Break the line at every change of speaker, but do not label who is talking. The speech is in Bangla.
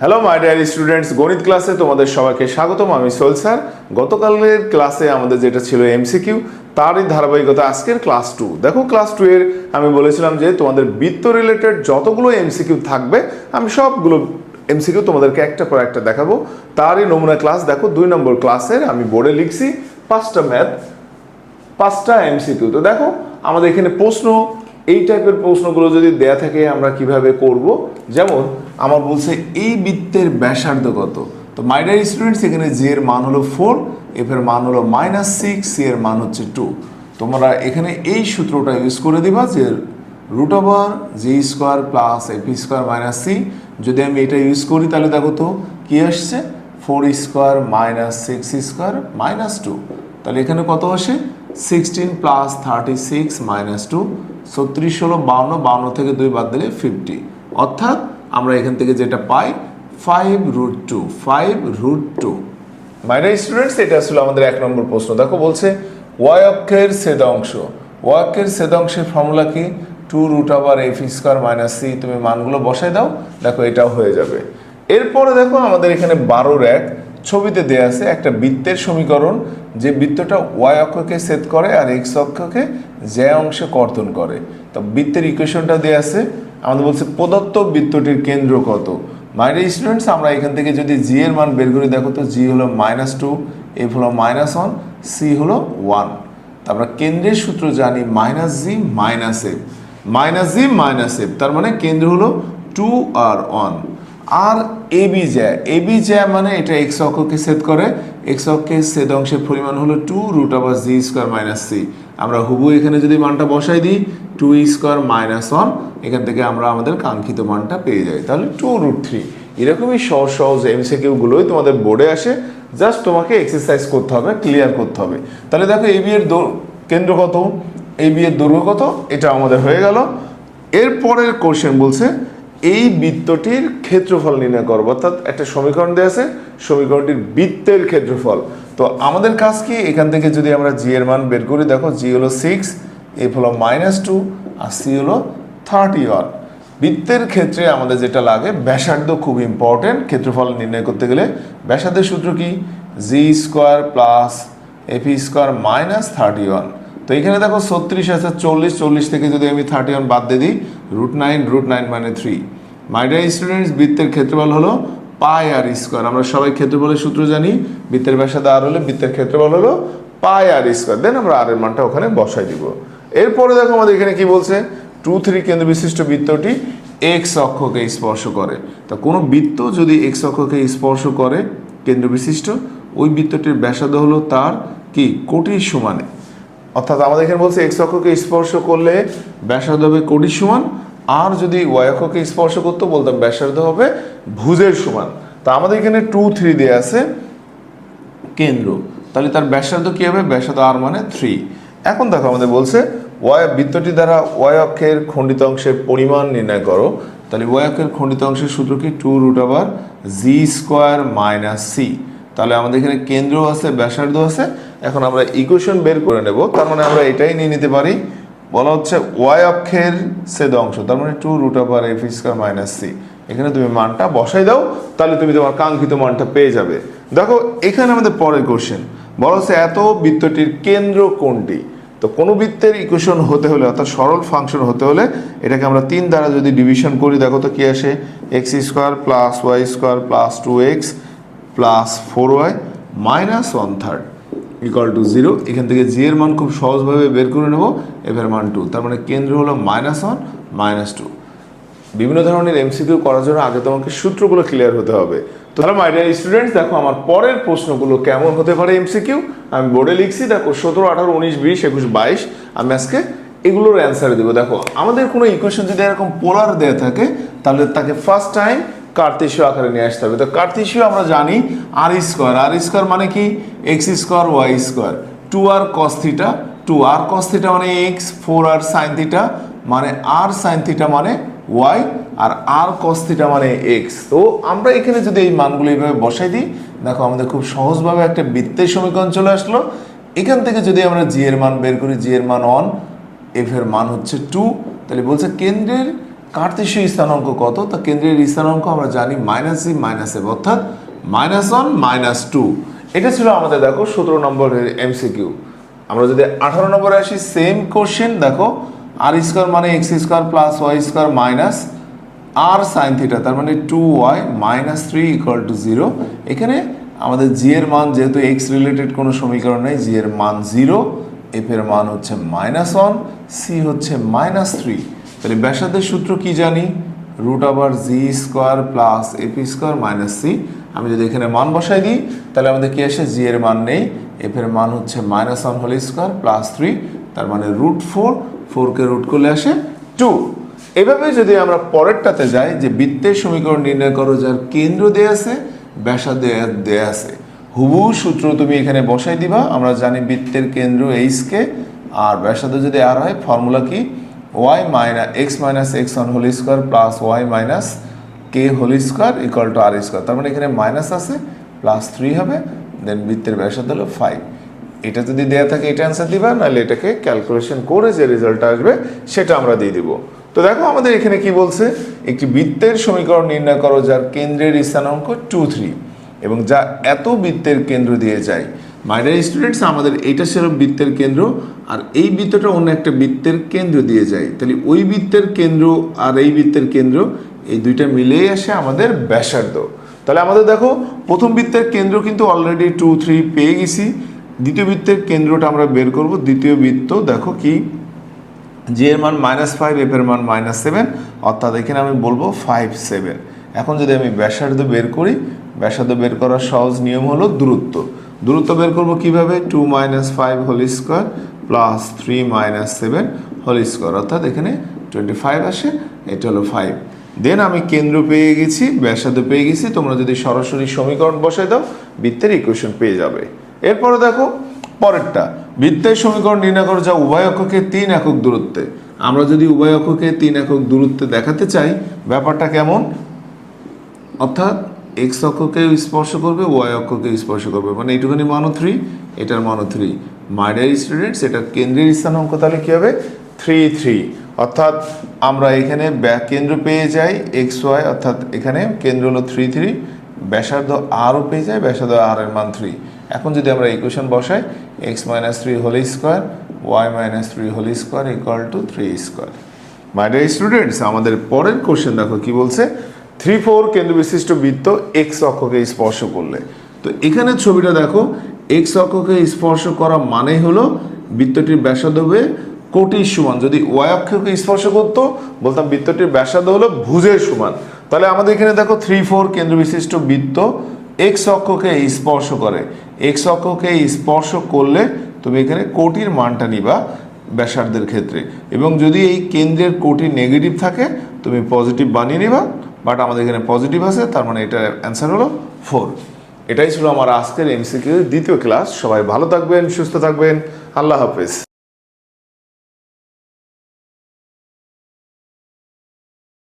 হ্যালো মাই ডিয়ার স্টুডেন্টস গণিত ক্লাসে তোমাদের সবাইকে স্বাগতম। আমি সোল স্যার। গতকালের ক্লাসে আমাদের যেটা ছিল এমসিকিউ তারই ধারাবাহিকতা আজকের ক্লাস টু দেখো ক্লাস টু এর আমি বলেছিলাম যে তোমাদের বৃত্ত রিলেটেড যতগুলো এমসিকিউ থাকবে, আমি সবগুলো এমসিকিউ তোমাদেরকে একটা পর একটা দেখাবো। তারই নমুনা ক্লাস দেখো, দুই নম্বর ক্লাসের আমি বোর্ডে লিখছি পাঁচটা ম্যাথ পাঁচটা এমসিকিউ তো দেখো, আমাদের এখানে প্রশ্ন এই টাইপের প্রশ্নগুলো যদি দেয়া থাকে, আমরা কীভাবে করব? যেমন, আমার বলছে, এই বৃত্তের ব্যাসার্ধ কত? তো মাই ডিয়ার স্টুডেন্টস এখানে জি এর মান হলো ফোর এফ এর মান হলো মাইনাস সিক্স সি এর মান হচ্ছে টু তোমরা এখানে এই সূত্রটা ইউজ করে দিবা যে root over G square plus F square minus C যদি আমি এটা ইউজ করি, তাহলে দেখো তো কি আসছে? Four square minus six square minus two তাহলে এখানে কত আসে? Sixteen plus thirty six minus two ছত্রিশ হলো বাউন্ন বাউন্ন থেকে দুই বাদ দিলে ফিফটি অর্থাৎ আমরা এখান থেকে যেটা পাই five root two five root two my dear students এটা ছিল আমাদের এক নম্বর প্রশ্ন। দেখো বলছে ওয়াই অক্ষের ছেদাংশ ওয়াই অক্ষের ছেদাংশের ফর্মুলা কি? টু রুট আবার এফ স্কোয়ার মাইনাস সি তুমি মানগুলো বসাই দাও, দেখো এটাও হয়ে যাবে। এরপরে দেখো আমাদের এখানে বারোর এক ছবিতে দেয়া আছে একটা বৃত্তের সমীকরণ, যে বৃত্তটা ওয়াই অক্ষকে সেট করে আর এক্স অক্ষকে যে অংশে কর্তন করে। তো বৃত্তের ইকুয়েশনটা দেয়া আছে, আমাদের বলছে প্রদত্ত বৃত্তটির কেন্দ্র কত? মাইনার স্টুডেন্টস আমরা এখান থেকে যদি জি এর মান বের করি, দেখো তো জি হলো মাইনাস টু এফ হলো মাইনাস ওয়ান সি হলো ওয়ান আমরা কেন্দ্রের সূত্র জানি minus G minus F minus G minus F তার মানে কেন্দ্র হলো টু আর ওয়ান আর এবি জ্যা এবি জ্যা মানে এটা এক্স অক্ষকে সেট করে এক্স অক্ষে সেট অংশের পরিমাণ হলো টু রুট আবার জি স্কোয়ার মাইনাস সি আমরা হুবু এখানে যদি মানটা বসাই দিই টু স্কোয়ার মাইনাস ওয়ান এখান থেকে আমরা আমাদের কাঙ্ক্ষিত মানটা পেয়ে যাই। তাহলে টু রুট থ্রি এরকমই সহজ সহজ এমসিকিউগুলোই তোমাদের বোর্ডে আসে। জাস্ট তোমাকে এক্সারসাইজ করতে হবে ক্লিয়ার করতে হবে। তাহলে দেখো এ বি এর কেন্দ্র কত? এ বি এর দৈর্ঘ্য কত? এটা আমাদের হয়ে গেল। এরপরের কোশ্চেন বলছে এই বৃত্তটির ক্ষেত্রফল নির্ণয় করব, অর্থাৎ একটা সমীকরণ দেওয়া আছে, সমীকরণটির বৃত্তের ক্ষেত্রফল। তো আমাদের কাজ কি? এখান থেকে যদি আমরা জি এর মান বের করি, দেখো জি হলো সিক্স এফ হলো মাইনাস টু আর সি হলো থার্টি ওয়ান বৃত্তের ক্ষেত্রে আমাদের যেটা লাগে, ব্যাসার্ধ খুব ইম্পর্টেন্ট ক্ষেত্রফল নির্ণয় করতে গেলে ব্যাসার্ধের সূত্র কি? G square plus F square minus thirty one তো এখানে দেখো ছত্রিশ আছে, চল্লিশ চল্লিশ থেকে যদি আমি থার্টি ওয়ান বাদ দিয়ে দিই রুট নাইন রুট নাইন মানে থ্রি মাইডার স্টুডেন্টস বৃত্তের ক্ষেত্রফল হলো পাই আর স্কোয়ার। আমরা সবাই ক্ষেত্রফলের সূত্র জানি। বৃত্তের ব্যাসার্ধ আর হলে বৃত্তের ক্ষেত্রফল হলো পাই আর স্কোয়ার। দেন আমরা আর এর মানটা ওখানে বসাই দিব। এরপরে দেখো আমাদের এখানে কি বলছে? টু থ্রি কেন্দ্র বিশিষ্ট বৃত্তটি এক্স অক্ষকে স্পর্শ করে। তা কোনো বৃত্ত যদি এক্স অক্ষকে স্পর্শ করে, কেন্দ্র বিশিষ্ট, ওই বৃত্তটির ব্যাসার্ধ হলো তার কি? কোটির সমানে। অর্থাৎ আমাদের এখানে বলছে এক্স অক্ষকে স্পর্শ করলে ব্যাসার্ধ হবে কোটির সমান, আর যদি ওয়াই অক্ষকে স্পর্শ করতো, বলতাম ব্যাসার্ধ হবে ভুজের সমান। তা আমাদের এখানে টু থ্রি দেওয়া আছে কেন্দ্র। তাহলে তার ব্যাসার্ধ কী হবে? ব্যাসার্ধ আর মানে থ্রি এখন দেখো আমাদের বলছে ওয়াই বৃত্তটি দ্বারা ওয়াই অক্ষের খণ্ডিত অংশের পরিমাণ নির্ণয় করো। তাহলে ওয়াই অক্ষের খণ্ডিত অংশের সূত্র কি? টু রুট আবার জি স্কোয়ার মাইনাস সি তাহলে আমাদের এখানে কেন্দ্র আছে ব্যাসার্ধ আছে এখন আমরা ইকুয়েশন বের করে নেব। তার মানে আমরা এটাই নিয়ে নিতে পারি। বলা হচ্ছে ওয়াই অক্ষের সেদ অংশ, তার মানে টু রুট আবার এফ স্কোয়ার মাইনাস সি এখানে তুমি মানটা বসাই দাও, তাহলে তুমি তোমার কাঙ্ক্ষিত মানটা পেয়ে যাবে। দেখো, এখানে আমাদের পরের কোশ্চেন বলা হচ্ছে এত বৃত্তটির কেন্দ্র কোনটি? তো কোনো বৃত্তের ইকুয়েশন হতে হলে, অর্থাৎ সরল ফাংশন হতে হলে, এটাকে আমরা তিন দ্বারা যদি ডিভিশন করি, দেখো তো কি আসে? X square plus Y square plus two X plus four Y minus one third equal to zero এখান থেকে জি এর মান খুব সহজভাবে বের করে নেব এফের মান টু তার মানে কেন্দ্র হলো মাইনাস ওয়ান মাইনাস টু বিভিন্ন ধরনের এমসিকিউ করার জন্য আগে তোমাকে সূত্রগুলো ক্লিয়ার হতে হবে। তো তাহলে মাই ডিয়ার স্টুডেন্টস দেখো আমার পরের প্রশ্নগুলো কেমন হতে পারে এমসিকিউ আমি বোর্ডে লিখছি, দেখো সতেরো, আঠারো, উনিশ, বিশ, একুশ, বাইশ, আমি আজকে এগুলোর অ্যান্সার দিব। দেখো, আমাদের কোনো ইকুয়েশন যদি এরকম পোলার দেওয়া থাকে, তাহলে তাকে ফার্স্ট টাইম কার্তেশীয় আকারে নিয়ে আসতে হবে। তো কার্তেশীয় আমরা জানি আর স্কোয়ার আর স্কোয়ার মানে কি? X square Y square two R cos theta two R cos theta মানে X for R sine theta মানে আর সাইন থিটা মানে ওয়াই আর আর কস থিটা মানে এক্স তো আমরা এখানে যদি এই মানগুলো এইভাবে বসাই দিই, দেখো আমাদের খুব সহজভাবে একটা বৃত্তের সমীকরণ চলে আসলো। এখান থেকে যদি আমরা জি এর মান বের করি জি এর মান অন এফ এর মান হচ্ছে টু তাহলে বলছে কেন্দ্রের কার্তেশীয় স্থানাঙ্ক কত? তা কেন্দ্রের স্থানাঙ্ক আমরা জানি মাইনাস জি মাইনাস এফ অর্থাৎ মাইনাস ওয়ান মাইনাস টু এটা ছিল আমাদের, দেখো, সতেরো নম্বরের এমসিকিউ আমরা যদি আঠারো নম্বরে আসি সেম কোশ্চেন দেখো আর স্কোয়ার মানে X square plus Y square minus R sine theta তার মানে two Y minus three equal to zero এখানে আমাদের জি এর মান, যেহেতু এক্স রিলেটেড কোনো সমীকরণ নেই জি এর মান জিরো এফ এর মান হচ্ছে মাইনাস ওয়ান সি হচ্ছে মাইনাস থ্রি তাহলে ব্যাসার্ধের সূত্র কি জানি? রুট আবার G square plus AP square minus C আমি যদি এখানে মান বসাই দিই, তাহলে আমাদের কি আসে? জি এর মান নেই। এফ এর মান হচ্ছে minus one whole square plus three তার মানে রুট ফোর ফোরকে রুট করলে আসে টু এভাবে যদি আমরা পরেরটাতে যাই, যে বৃত্তের সমীকরণ নির্ণয় করো, যার কেন্দ্র দেয়া আছে, ব্যাসার্ধ দেয়া আছে। হুবহু সূত্র তুমি এখানে বসাই দিবা। আমরা জানি বৃত্তের কেন্দ্র এইচকে আর ব্যাসাদ যদি আর হয় ফর্মুলা কি? Y minus X minus X one whole square plus Y minus K whole square equal to R square তার মানে এখানে মাইনাস আছে প্লাস থ্রি হবে দেন বৃত্তের ব্যাসার্ধ হলো ফাইভ এটা যদি দেয়া থাকে এটা অ্যান্সার দিবা, নাহলে এটাকে ক্যালকুলেশন করে যে রেজাল্ট আসবে সেটা আমরা দিয়ে দিব। তো দেখো আমাদের এখানে কি বলছে? একটি বৃত্তের সমীকরণ নির্ণয় করো যার কেন্দ্রের স্থানাঙ্ক টু থ্রি এবং যা এত বৃত্তের কেন্দ্র দিয়ে যায়। মাইডার স্টুডেন্টস আমাদের এইটা ছিল বৃত্তের কেন্দ্র, আর এই বৃত্তটা অন্য একটা বৃত্তের কেন্দ্র দিয়ে যায়। তাহলে ওই বৃত্তের কেন্দ্র আর এই বৃত্তের কেন্দ্র, এই দুইটা মিলেই আসে আমাদের ব্যাসার্ধ। তাহলে আমাদের দেখো, প্রথম বৃত্তের কেন্দ্র কিন্তু অলরেডি টু থ্রি পেয়ে গেছি। দ্বিতীয় বৃত্তের কেন্দ্রটা আমরা বের করব। দ্বিতীয় বৃত্ত দেখো কি? জি এর মান মাইনাস ফাইভ এফ এর মান মাইনাস সেভেন অর্থাৎ এখানে আমি বলব ফাইভ সেভেন এখন যদি আমি ব্যাসার্ধ বের করি ব্যাসার্ধ বের করার সহজ নিয়ম হলো দূরত্ব। দূরত্ব বের করব কীভাবে? Two minus five whole square plus three minus seven whole square অর্থাৎ এখানে টোয়েন্টি ফাইভ আসে, এটা হলো ফাইভ দেন আমি কেন্দ্র পেয়ে গেছি, ব্যাসার্ধ পেয়ে গেছি, তোমরা যদি সরাসরি সমীকরণ বসাই দাও, বৃত্তের ইকুয়েশন পেয়ে যাবে। এরপরে দেখো, পরেরটা। বৃত্তের সমীকরণ নির্ণয় করো যা উভয় অক্ষকে তিন একক দূরত্বে। আমরা যদি উভয় অক্ষকে তিন একক দূরত্বে দেখাতে চাই, ব্যাপারটা কেমন? অর্থাৎ এক্স অক্ষকে স্পর্শ করবে ওয়াই অক্ষকে স্পর্শ করবে। মানে এইটুখানি মানো থ্রি এটার মানো থ্রি মাইডার স্টুডেন্টস এটা কেন্দ্রের স্থানাঙ্ক তাহলে কী হবে? থ্রি থ্রি অর্থাৎ আমরা এখানে কেন্দ্র পেয়ে যাই এক্স ওয়াই অর্থাৎ এখানে কেন্দ্র হলো থ্রি থ্রি ব্যাসার্ধ আরও পেয়ে যায় ব্যাসার্ধ আর এর মান থ্রি এখন যদি আমরা ইকুয়েশন বসাই X minus three whole square Y minus three whole square equal to three square my dear students আমাদের পরের কোশ্চেন দেখো কি বলছে? থ্রি ফোর কেন্দ্র বিশিষ্ট বৃত্ত এক্স অক্ষকে স্পর্শ করলে। তো এখানে ছবিটা দেখো, এক্স অক্ষকে স্পর্শ করা মানে হলো বৃত্তটির ব্যাসার্ধ হবে কোটির সমান। যদি ওয়াই অক্ষকে স্পর্শ করতো, বলতাম বৃত্তটির ব্যাসার্ধ হলো ভুজের সমান। তাহলে আমাদের এখানে দেখো থ্রি ফোর কেন্দ্র বিশিষ্ট বৃত্ত এক্স অক্ষকে স্পর্শ করে। এক্স অক্ষকে স্পর্শ করলে তুমি এখানে কোটির মানটা নিবা ব্যাসার্ধের ক্ষেত্রে। এবং যদি এই কেন্দ্রের কোটি নেগেটিভ থাকে, তুমি পজিটিভ বানিয়ে নিবা। বাট আমাদের এখানে পজিটিভ আছে, তার মানে এটার অ্যান্সার হলো ফোর এটাই ছিল আমার আজকের এমসিকিউ দ্বিতীয় ক্লাস সবাই ভালো থাকবেন, সুস্থ থাকবেন। আল্লাহ হাফেজ।